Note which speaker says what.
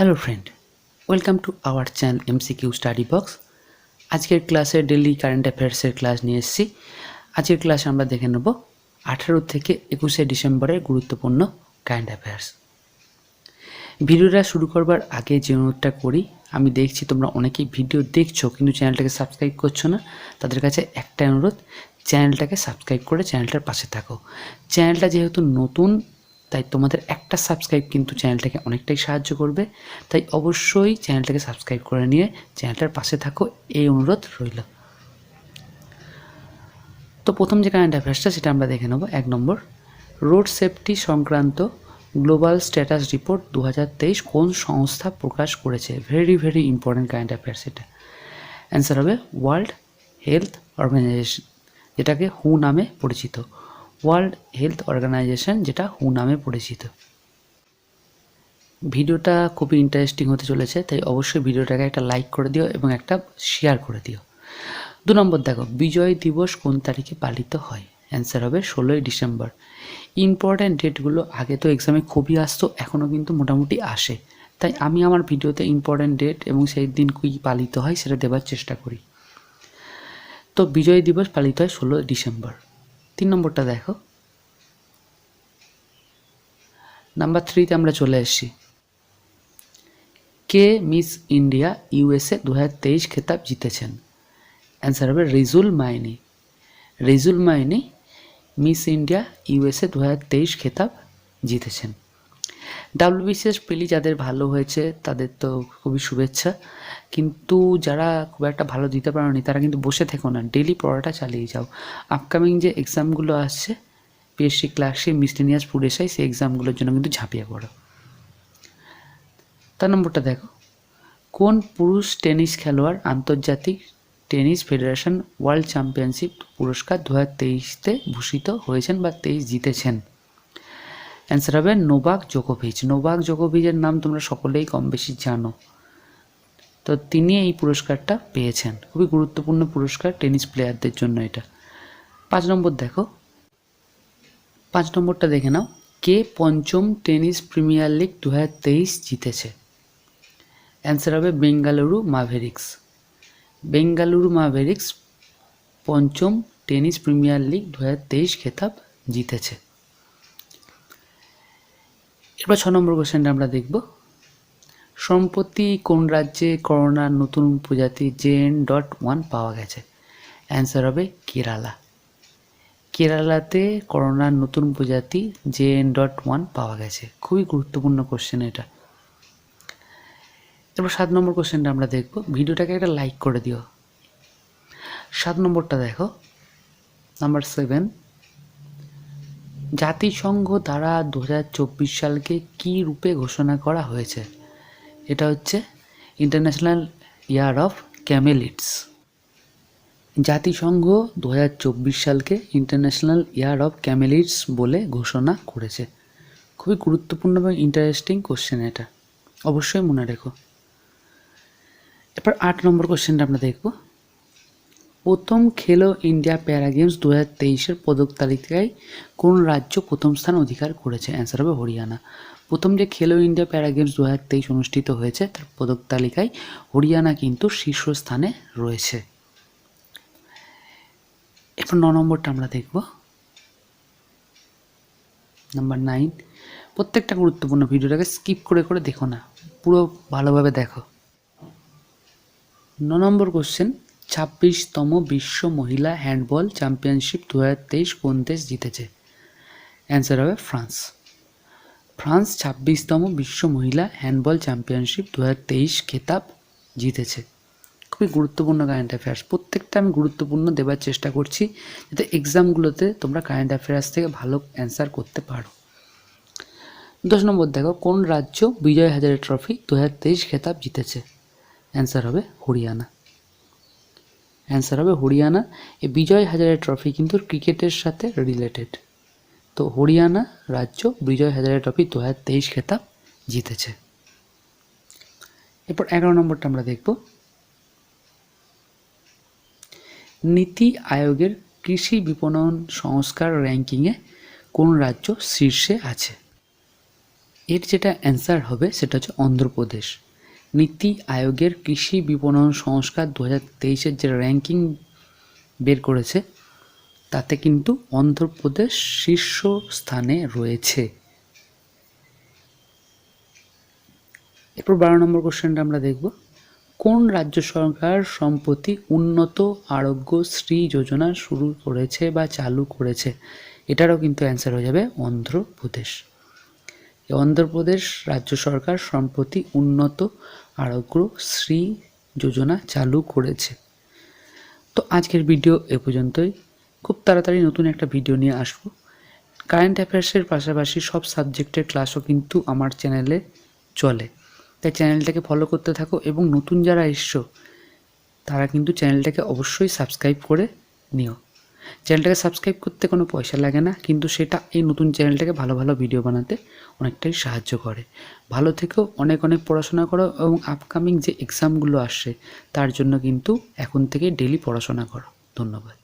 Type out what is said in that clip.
Speaker 1: Hello friend welcome to our channel MCQ study box আজকের ক্লাসে daily current অ্যাফেয়ার্সের class নিয়ে এসেছি। আজকের ক্লাসে আমরা দেখে নেব আঠারো থেকে একুশে ডিসেম্বরের গুরুত্বপূর্ণ কারেন্ট অ্যাফেয়ার্স ভিডিওটা শুরু করবার আগে যে অনুরোধটা করি, আমি দেখছি তোমরা অনেকেই ভিডিও দেখছ, কিন্তু চ্যানেলটাকে সাবস্ক্রাইব করছ না, তাদের কাছে একটা অনুরোধ চ্যানেলটাকে সাবস্ক্রাইব করে চ্যানেলটার পাশে থাকো। চ্যানেলটা যেহেতু নতুন তাই তোমাদের একটা সাবস্ক্রাইব কিন্তু চ্যানেলটাকে অনেকটাই সাহায্য করবে। তাই অবশ্যই চ্যানেলটাকে সাবস্ক্রাইব করে নিয়ে চ্যানেলটার পাশে থাকো। এই অনুরোধ রইল। তো প্রথম যে কারেন্ট অ্যাফেয়ার্সটা সেটা আমরা দেখে নেব। এক নম্বর রোড সেফটি সংক্রান্ত গ্লোবাল স্ট্যাটাস রিপোর্ট দু হাজার তেইশ কোন সংস্থা প্রকাশ করেছে? Very very important current affairs এটা। অ্যান্সার হবে ওয়ার্ল্ড হেলথ অর্গানাইজেশন যেটাকে হু নামে পরিচিত। ওয়ার্ল্ড হেলথ অর্গানাইজেশন যেটা হু নামে পরিচিত। ভিডিওটা খুবই ইন্টারেস্টিং হতে চলেছে, তাই অবশ্যই ভিডিওটাকে একটা লাইক করে দিও এবং একটা শেয়ার করে দিও। দু নম্বর দেখো, বিজয় দিবস কোন তারিখে পালিত হয়? অ্যান্সার হবে ষোলোই ডিসেম্বর। ইম্পর্ট্যান্ট ডেটগুলো আগে তো এক্সামে খুবই আসতো এখনও কিন্তু মোটামুটি আসে। তাই আমি আমার ভিডিওতে ইম্পর্ট্যান্ট ডেট এবং সেই দিন কী পালিত হয় সেটা দেওয়ার চেষ্টা করি। তো বিজয় দিবস পালিত হয় ষোলো ডিসেম্বর। তিন নম্বরটা দেখো। নাম্বার থ্রিতে আমরা চলে এসেছি কে মিস ইন্ডিয়া ইউএসএ দু হাজার তেইশ খেতাব জিতেছেন? অ্যান্সার হবে Rijul Maini. Rijul Maini, Miss India USA দু হাজার তেইশ খেতাব জিতেছেন। ডাব্লিউবিসিএস পেলি যাদের ভালো হয়েছে, তাদের তো খুবই শুভেচ্ছা। কিন্তু যারা খুব একটা ভালো দিতে পারোনি, তারা কিন্তু বসে থেকো না। ডেলি পড়াটা চালিয়ে যাও। আপকামিং যে এক্সামগুলো আসছে পিএসসি ক্লাসে মিসলিনিয়াস ফুড সেই এক্সামগুলোর জন্য কিন্তু ঝাঁপিয়ে পড়ো। তার নম্বরটা দেখো। কোন পুরুষ টেনিস খেলোয়াড় আন্তর্জাতিক টেনিস ফেডারেশন ওয়ার্ল্ড চ্যাম্পিয়নশিপ পুরস্কার দু হাজার তেইশতে ভূষিত হয়েছেন বা তেইশ জিতেছেন? অ্যান্সার হবে নোবাক জোকোভিচ নোবাক জোকোভিচের নাম তোমরা সকলেই কম বেশি জানো। তো তিনি এই পুরস্কারটা পেয়েছেন। খুবই গুরুত্বপূর্ণ পুরস্কার টেনিস প্লেয়ারদের জন্য এটা। পাঁচ নম্বর দেখো। পাঁচ নম্বরটা দেখে নাও। কে পঞ্চম টেনিস প্রিমিয়ার লিগ দু হাজার তেইশ জিতেছে? অ্যান্সার হবে বেঙ্গালুরু মাভেরিক্স বেঙ্গালুরু মাভেরিক্স পঞ্চম টেনিস প্রিমিয়ার লিগ দু হাজার তেইশ খেতাব জিতেছে। এরপর ছ নম্বর কোশ্চেনটা আমরা দেখব। সম্প্রতি কোন রাজ্যে করোনার নতুন প্রজাতি জেএন ডট ওয়ান পাওয়া গেছে? অ্যান্সার হবে কেরালা। কেরালাতে করোনার নতুন প্রজাতি জেএন ডট ওয়ান পাওয়া গেছে। খুবই গুরুত্বপূর্ণ কোশ্চেন এটা। এরপর সাত নম্বর কোশ্চেনটা আমরা দেখব। ভিডিওটাকে একটা লাইক করে দিও। সাত নম্বরটা দেখো। নাম্বার সেভেন জাতিসংঘ দ্বারা দু চব্বিশ সালকে কী রূপে ঘোষণা করা হয়েছে? এটা হচ্ছে ইন্টারন্যাশনাল ইয়ার অফ ক্যামেলিটস জাতিসংঘ দু চব্বিশ সালকে ইন্টারন্যাশনাল ইয়ার অফ ক্যামেলিটস বলে ঘোষণা করেছে। খুবই গুরুত্বপূর্ণ এবং ইন্টারেস্টিং কোশ্চেন এটা। অবশ্যই মনে রেখো। এরপর আট নম্বর কোশ্চেনটা আমরা দেখব। প্রথম খেলো ইন্ডিয়া প্যারা গেমস দু হাজার তেইশের পদক তালিকায় কোন রাজ্য প্রথম স্থান অধিকার করেছে? অ্যান্সার হবে হরিয়ানা। প্রথম যে খেলো ইন্ডিয়া প্যারা গেমস দু হাজার তেইশ অনুষ্ঠিত হয়েছে, তার পদক তালিকায় হরিয়ানা কিন্তু শীর্ষস্থানে রয়েছে। এরপর ন নম্বরটা আমরা দেখব। নাম্বার নাইন প্রত্যেকটা গুরুত্বপূর্ণ ভিডিওটাকে স্কিপ করে করে দেখো না, পুরো ভালোভাবে দেখো। ন নম্বর কোশ্চেন ছাব্বিশতম বিশ্ব মহিলা হ্যান্ডবল চ্যাম্পিয়নশিপ দু হাজার তেইশ কোন দেশ জিতেছে। অ্যান্সার হবে ফ্রান্স। ফ্রান্স ছাব্বিশতম বিশ্ব মহিলা হ্যান্ডবল চ্যাম্পিয়নশিপ দু হাজার তেইশ খেতাব জিতেছে। খুবই গুরুত্বপূর্ণ কারেন্ট অ্যাফেয়ার্স প্রত্যেকটা আমি গুরুত্বপূর্ণ দেবার চেষ্টা করছি যাতে এক্সামগুলোতে তোমরা কারেন্ট অ্যাফেয়ার্স থেকে ভালো অ্যান্সার করতে পারো। দশ নম্বর দেখো, কোন রাজ্য বিজয় হাজারে ট্রফি দু হাজার তেইশ খেতাব জিতেছে? অ্যান্সার হবে হরিয়ানা। অ্যান্সার হবে হরিয়ানা এই বিজয় হাজারে ট্রফি কিন্তু ক্রিকেটের সাথে রিলেটেড তো হরিয়ানা রাজ্য বিজয় হাজারে ট্রফি দু হাজার তেইশ খেতাব জিতেছে। এরপর এগারো নম্বরটা আমরা দেখব। নীতি আয়োগের কৃষি বিপণন সংস্কার র্যাঙ্কিংয়ে কোন রাজ্য শীর্ষে আছে? এর যেটা অ্যান্সার হবে সেটা হচ্ছে অন্ধ্রপ্রদেশ। নীতি আয়োগের কৃষি বিপণন সংস্কার দু হাজার তেইশের যে র্যাঙ্কিং বের করেছে, তাতে কিন্তু অন্ধ্রপ্রদেশ শীর্ষ স্থানে রয়েছে। এরপর বারো নম্বর কোশ্চেনটা আমরা দেখব। কোন রাজ্য সরকার সম্প্রতি উন্নত আরোগ্য শ্রী যোজনা শুরু করেছে বা চালু করেছে? এটারও কিন্তু অ্যান্সার হয়ে যাবে অন্ধ্রপ্রদেশ। অন্ধ্রপ্রদেশ রাজ্য সরকার সম্প্রতি উন্নত আরোগ্য শ্রী যোজনা চালু করেছে। তো আজকের ভিডিও এ পর্যন্তই। খুব তাড়াতাড়ি নতুন একটা ভিডিও নিয়ে আসব। কারেন্ট অ্যাফেয়ার্সের পাশাপাশি সব সাবজেক্টের ক্লাসও কিন্তু আমার চ্যানেলে চলে। তাই চ্যানেলটাকে ফলো করতে থাকো এবং নতুন যারা এসছো, তারা কিন্তু চ্যানেলটাকে অবশ্যই সাবস্ক্রাইব করে নিও। চ্যানেলটাকে সাবস্ক্রাইব করতে কোনো পয়সা লাগে না, কিন্তু সেটা এই নতুন চ্যানেলটাকে ভালো ভালো ভিডিও বানাতে অনেকটাই সাহায্য করে। ভালো থেকেও অনেক অনেক পড়াশোনা করো এবং আপকামিং যে এক্সামগুলো আসছে, তার জন্য কিন্তু এখন থেকে ডেলি পড়াশোনা করো। ধন্যবাদ।